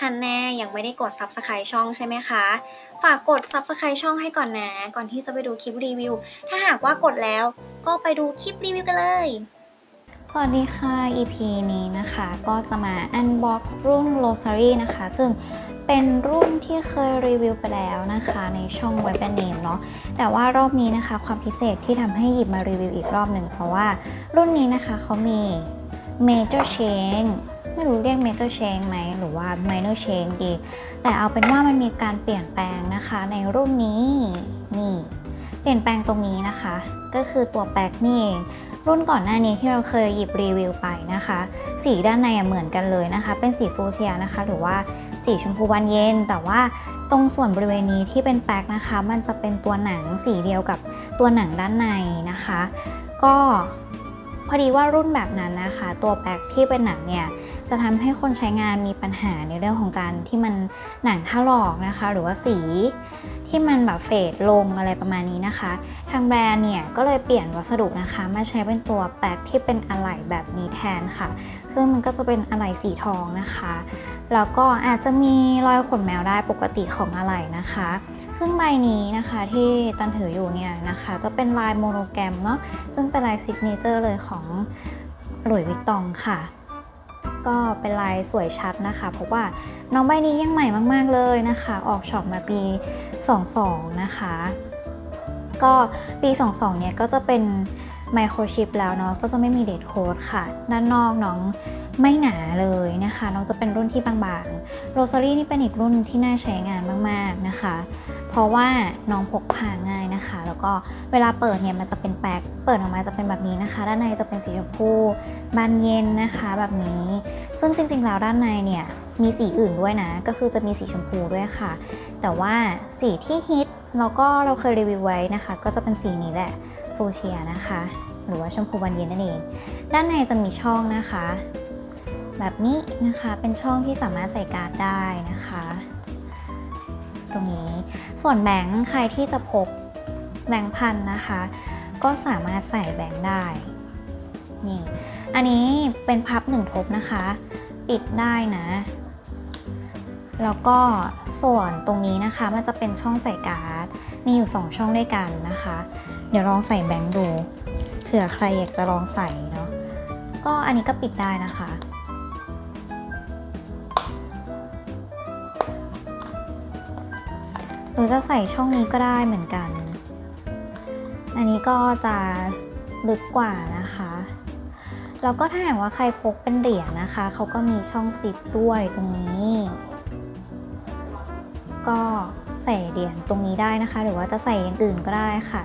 ฮันแน่ยังไม่ได้กด Subscribe ช่องใช่ไหมคะ ฝากกด Subscribe ช่องให้ก่อนนะ ก่อนที่จะไปดูคลิปรีวิว ถ้าหากว่ากดแล้วก็ไปดูคลิปรีวิวกันเลย สวัสดีค่ะ EP นี้นะคะก็จะมา unbox รุ่น Rosary นะคะ ซึ่งเป็นรุ่นที่เคยรีวิวไปแล้วนะคะในช่อง Web a n a m e เนาะแต่ว่ารอบนี้นะคะความพิเศษที่ทำให้หยิบมารีวิวอีกรอบหนึ่งเพราะว่ารุ่นนี้นะคะเขามี Major Change ไม่รู้เรียก Major Change ไหมหรือว่า Minor Change ดี แต่เอาเป็นว่ามันมีการเปลี่ยนแปลงนะคะในรุ่นนี้นี่ เปลี่ยนแปลงตรงนี้นะคะ ก็คือตัวแปกนี่เองรุ่นก่อนหน้านี้ที่เราเคยหยิบรีวิวไปนะคะ สีด้านในเหมือนกันเลยนะคะ เป็นสีฟูเชียนะคะ หรือว่าสีชมพูบานเย็น แต่ว่าตรงส่วนบริเวณนี้ที่เป็นแป๊กนะคะ มันจะเป็นตัวหนังสีเดียวกับตัวหนังด้านในนะคะ ก็พอดีว่ารุ่นแบบนั้นนะคะ ตัวแป๊กที่เป็นหนังเนี่ย จะทำให้คนใช้งานมีปัญหาในเรื่องของการที่มันหนังถลอกนะคะ หรือว่าสีที่มันแบบเฟดลงอะไรประมาณนี้นะคะ ทางแบรนด์เนี่ยก็เลยเปลี่ยนวัสดุนะคะมาใช้เป็นตัวแปกที่เป็นอะไหล่แบบนี้แทนค่ะ ซึ่งมันก็จะเป็นอะไหล่สีทองนะคะ แล้วก็อาจจะมีรอยขนแมวได้ปกติของอะไหล่นะคะ ซึ่งใบนี้นะคะที่ตันถืออยู่เนี่ยนะคะ จะเป็นลายโมโนแกรมเนาะซึ่งเป็นลายซิกเนเจอร์เลยของหลุยส์วิกตองค่ะ ก็เป็นลายสวยชัดนะคะ เพราะว่าน้องใบนี้ยังใหม่มาก ๆเลยนะคะ ออกช็อปมาปี 22 นะคะ ก็ปี 22 เนี่ยก็จะเป็นไมโครชิปแล้วเนาะก็จะไม่มีเดทโค้ดค่ะ ด้านนอกน้อง ไม่หนาเลยนะคะ น้องจะเป็นรุ่นที่บางๆโรซารี่นี่เป็นอีกรุ่นที่น่าใช้งานมากๆนะคะ เพราะว่าน้องพกพาง่ายนะคะ แล้วก็เวลาเปิดเนี่ยมันจะเป็นแป๊กเปิดออกมาจะเป็นแบบนี้นะคะ ด้านในจะเป็นสีชมพูบานเย็นนะคะแบบนี้ ซึ่งจริงๆแล้วด้านในเนี่ยมีสีอื่นด้วยนะ ก็คือจะมีสีชมพูด้วยค่ะ แต่ว่าสีที่ฮิตแล้วก็เราเคยรีวิวไว้นะคะ ก็จะเป็นสีนี้แหละฟูเชียนะคะ หรือว่าชมพูบานเย็นนั่นเอง ด้านในจะมีช่องนะคะ แบบนี้นะคะเป็นช่องที่สามารถใส่การ์ดได้นะคะ ตรงนี้ส่วนแบงค์ใครที่จะพกแบงค์พันนะคะ ก็สามารถใส่แบงค์ได้นี่อันนี้เป็นพับหนึ่งทบนะคะ ปิดได้นะ แล้วก็ส่วนตรงนี้นะคะมันจะเป็นช่องใส่การ์ดมีอยู่ 2 ช่องด้วยกันนะคะ เดี๋ยวลองใส่แบงค์ดูเผื่อใครอยากจะลองใส่เนาะก็อันนี้ก็ปิดได้นะคะ รือจะใส่ช่องนี้ก็ได้เหมือนกัน อันนี้ก็จะลึกกว่านะคะแล้วก็ถ้าหากว่าใครพกเป็นเหรียญนะคะ เขาก็มีช่องซิปด้วยตรงนี้ ก็ใส่เหรียญตรงนี้ได้นะคะ หรือว่าจะใส่อย่างอื่นก็ได้ค่ะ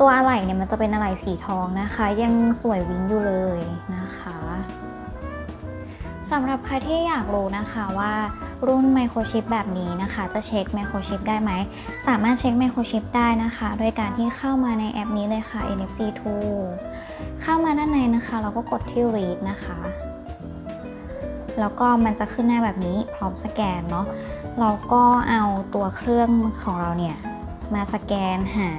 ตัวอะไหล่เนี่ยมันจะเป็นอะไหล่สีทองนะคะ ยังสวยวิ้งอยู่เลยนะคะสำหรับใครที่อยากรู้นะคะว่า รุ่นไมโครชิปแบบนี้นะคะ จะเช็คไมโครชิปได้ไหม สามารถเช็คไมโครชิปได้นะคะ โดยการที่เข้ามาในแอปนี้เลยค่ะ NFC 2เข้ามาด้านในนะคะ เราก็กดที่ read นะคะ แล้วก็มันจะขึ้นหน้าแบบนี้พร้อมสแกนเนาะ เราก็เอาตัวเครื่องของเราเนี่ย มาสแกนหา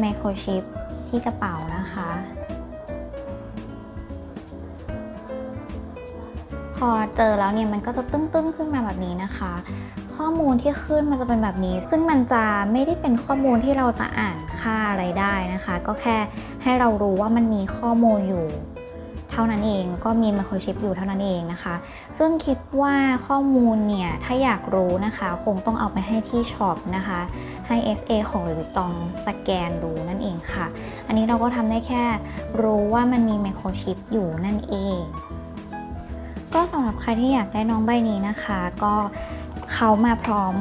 ไมโครชิปที่กระเป๋านะคะ พอเจอแล้วเนี่ยมันก็จะตึ้งๆขึ้นมาแบบนี้นะคะ ข้อมูลที่ขึ้นมันจะเป็นแบบนี้ ซึ่งมันจะไม่ได้เป็นข้อมูลที่เราจะอ่านค่าอะไรได้นะคะ ก็แค่ให้เรารู้ว่ามันมีข้อมูลอยู่เท่านั้นเองก็มีไมโครชิปอยู่เท่านั้นเองนะคะ ซึ่งคิดว่าข้อมูลเนี่ย ถ้าอยากรู้นะคะ คงต้องเอาไปให้ที่ช็อปนะคะ ให้ SA ของหลุยตองสแกนดูนั่นเองค่ะ อันนี้เราก็ทำได้แค่รู้ว่ามันมีไมโครชิปอยู่นั่นเอง ก็สำหรับใครที่อยากได้น้องใบนี้นะคะ ก็เขามาพร้อม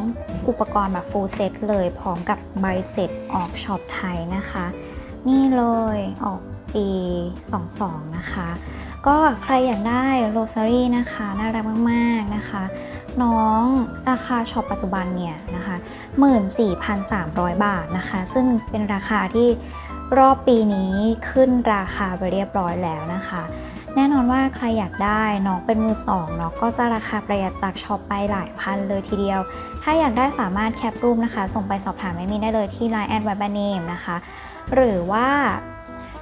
อุปกรณ์แบบ full set เลยพร้อมกับใบเสร็จออกช็อปไทยนะคะ นี่เลยออกปี 22 นะคะ ก็ใครอยากได้โรซารี่นะคะ น่ารักมากๆนะคะ น้องราคาช็อปปัจจุบันเนี่ยนะคะ 14,300 บาทนะคะ ซึ่งเป็นราคาที่รอบปีนี้ขึ้นราคาไปเรียบร้อยแล้วนะคะ แน่นอนว่าใครอยากได้น้องเป็นมือสองเนาะก็จะราคาประหยัดจากช็อปไปหลายพันเลยทีเดียว ถ้าอยากได้สามารถแคปรูปนะคะ ส่งไปสอบถามไม่มีได้เลยที่ Line แอดไวบ n เนมนะคะ หรือว่า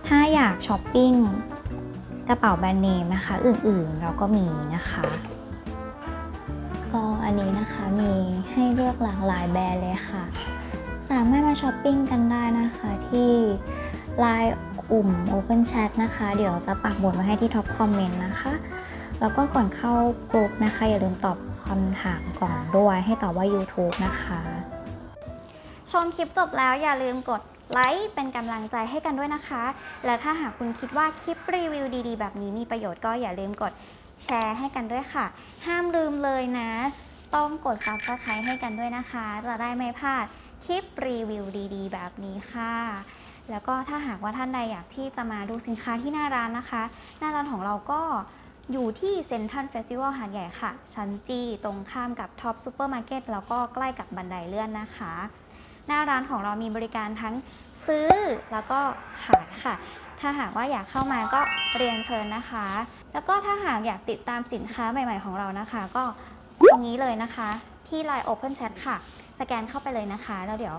ถ้าอยากช้อปปิ้งกระเป๋าแบรนด์เนมนะคะ อื่นๆเราก็มีนะคะก็อันนี้นะคะมีให้เลือกหลากหลายแบรนด์เลยค่ะ สามารถมาช้อปปิ้งกันได้นะคะที่ Line อุ่ม Open Chat นะคะ เดี๋ยวจะปักหมุดไว้ให้ที่ท็อปคอมเมนต์นะคะ แล้วก็ก่อนเข้ากลุ่มนะคะ อย่าลืมตอบคำถามก่อนด้วย ให้ตอบว่า YouTube นะคะ ชมคลิปจบแล้วอย่าลืมกดไลค์เป็นกำลังใจให้กันด้วยนะคะ และถ้าหากคุณคิดว่าคลิปรีวิวดีๆ แบบนี้มีประโยชน์ก็อย่าลืมกดแชร์ให้กันด้วยค่ะ ห้ามลืมเลยนะ ต้องกด subscribe ให้กันด้วยนะคะ จะได้ไม่พลาดคลิปรีวิวดีๆ แบบนี้ค่ะ แล้วก็ถ้าหากว่าท่านใดอยากที่จะมาดูสินค้าที่หน้าร้านนะคะ หน้าร้านของเราก็อยู่ที่เซ็นทรัลเฟสติวัลหาดใหญ่ค่ะ ชั้นจีตรงข้ามกับท็อปซูเปอร์มาร์เก็ตแล้วก็ใกล้กับบันไดเลื่อนนะคะ หน้าร้านของเรามีบริการทั้งซื้อแล้วก็ขายค่ะ ถ้าหากว่าอยากเข้ามาก็เรียนเชิญนะคะ แล้วก็ถ้าหากอยากติดตามสินค้าใหม่ ๆ ของเรานะคะ ก็ตรงนี้เลยนะคะ ที่ Line Open Chat ค่ะ สแกนเข้าไปเลยนะคะ แล้วเดี๋ยว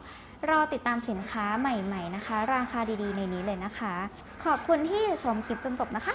รอติดตามสินค้าใหม่ๆนะคะ ราคาดีๆ ในนี้เลยนะคะ ขอบคุณที่ชมคลิปจนจบนะคะ